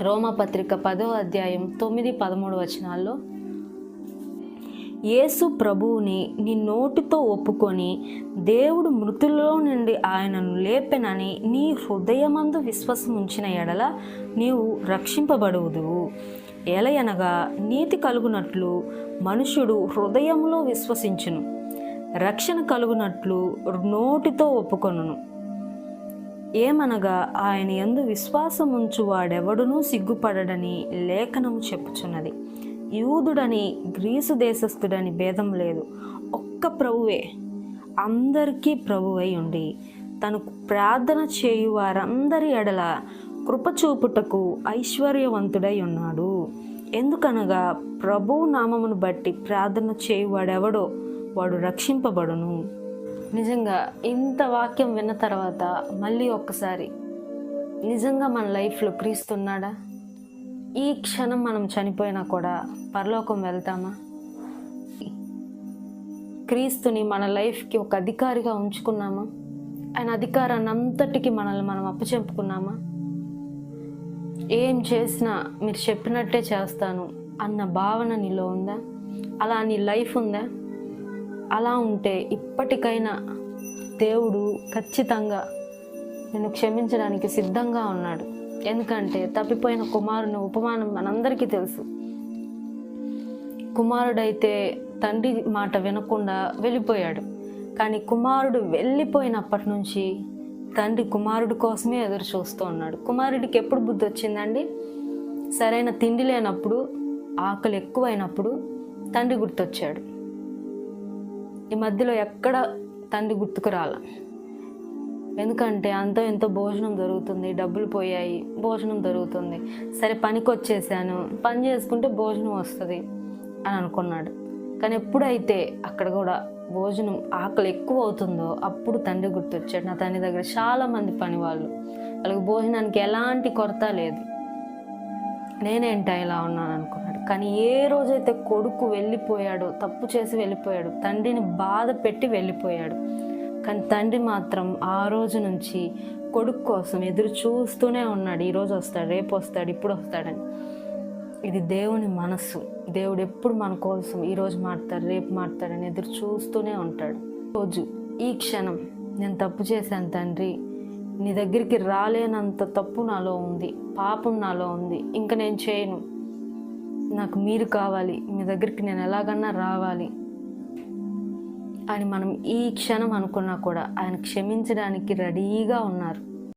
రోమపత్రిక పదో అధ్యాయం తొమ్మిది పదమూడు వచనాల్లో యేసు ప్రభువుని నీ నోటితో ఒప్పుకొని దేవుడు మృతుల్లో నుండి ఆయనను లేపెనని నీ హృదయమందు విశ్వాసం ఉంచిన ఎడల నీవు రక్షింపబడుదువు ఎలయనగా నీతి కలుగునట్లు మనుషుడు హృదయంలో విశ్వసించును. రక్షణ కలుగునట్లు నోటితో ఒప్పుకొనును. ఏమనగా ఆయన ఎందు విశ్వాసం ఉంచు వాడెవడునూ సిగ్గుపడడని లేఖనము చెప్పుచున్నది. యూదుడని గ్రీసు దేశస్థుడని భేదం లేదు. ఒక్క ప్రభువే అందరికీ ప్రభువై ఉండి తనకు ప్రార్థన చేయు వారందరి ఎడల కృపచూపుటకు ఐశ్వర్యవంతుడై ఉన్నాడు. ఎందుకనగా ప్రభు నామమును బట్టి ప్రార్థన చేయువాడెవడో వాడు రక్షింపబడును. నిజంగా ఇంత వాక్యం విన్న తర్వాత మళ్ళీ ఒక్కసారి నిజంగా మన లైఫ్లో క్రీస్తున్నాడా ఈ క్షణం మనం చనిపోయినా కూడా పరలోకం వెళ్తామా? క్రీస్తుని మన లైఫ్కి ఒక అధికారిగా ఉంచుకున్నామా? ఆయన అధికారాన్ని అంతటికి మనల్ని మనం అప్పచెంపుకున్నామా? ఏం చేసినా మీరు చెప్పినట్టే చేస్తాను అన్న భావన నీలో ఉందా? అలా నీ లైఫ్ ఉందా? అలా ఉంటే ఇప్పటికైనా దేవుడు ఖచ్చితంగా నేను క్షమించడానికి సిద్ధంగా ఉన్నాడు. ఎందుకంటే తప్పిపోయిన కుమారుని ఉపమానం మనందరికీ తెలుసు. కుమారుడైతే తండ్రి మాట వినకుండా వెళ్ళిపోయాడు. కానీ కుమారుడు వెళ్ళిపోయినప్పటి నుంచి తండ్రి కుమారుడు కోసమే ఎదురు చూస్తూ ఉన్నాడు. కుమారుడికి ఎప్పుడు బుద్ధి వచ్చిందండి? సరైన తిండి లేనప్పుడు ఆకలి ఎక్కువైనప్పుడు తండ్రి గుర్తొచ్చాడు. ఈ మధ్యలో ఎక్కడ తండ్రి గుర్తుకు ఎందుకంటే అంతో ఎంతో భోజనం దొరుకుతుంది డబ్బులు పోయాయి భోజనం దొరుకుతుంది. సరే పనికి వచ్చేసాను పని చేసుకుంటే భోజనం వస్తుంది అని అనుకున్నాడు. కానీ ఎప్పుడైతే అక్కడ కూడా భోజనం ఆకలి ఎక్కువ అవుతుందో అప్పుడు తండ్రి గుర్తొచ్చాడు. నా తండ్రి దగ్గర చాలామంది పని వాళ్ళు. వాళ్ళకి భోజనానికి ఎలాంటి కొరత లేదు. నేనేంటా ఇలా ఉన్నాను అనుకున్నాను కానీ ఏ రోజైతే కొడుకు వెళ్ళిపోయాడో తప్పు చేసి వెళ్ళిపోయాడు తండ్రిని బాధ పెట్టి వెళ్ళిపోయాడు. కానీ తండ్రి మాత్రం ఆ రోజు నుంచి కొడుకు కోసం ఎదురు చూస్తూనే ఉన్నాడు. ఈరోజు వస్తాడు రేపు వస్తాడు ఇప్పుడు వస్తాడని. ఇది దేవుని మనస్సు. దేవుడు ఎప్పుడు మన కోసం ఈరోజు మాడతాడు రేపు మాడతాడని ఎదురు చూస్తూనే ఉంటాడు. రోజు ఈ క్షణం నేను తప్పు చేశాను తండ్రి. నీ దగ్గరికి రాలేనంత తప్పు నాలో ఉంది. పాపం నాలో ఉంది. ఇంకా నేను చేయను. నాకు మీరు కావాలి మీ దగ్గరికి నేను ఎలాగన్నా రావాలి అని మనం ఈ క్షణం అనుకున్నా కూడా ఆయన క్షమించడానికి రెడీగా ఉన్నారు.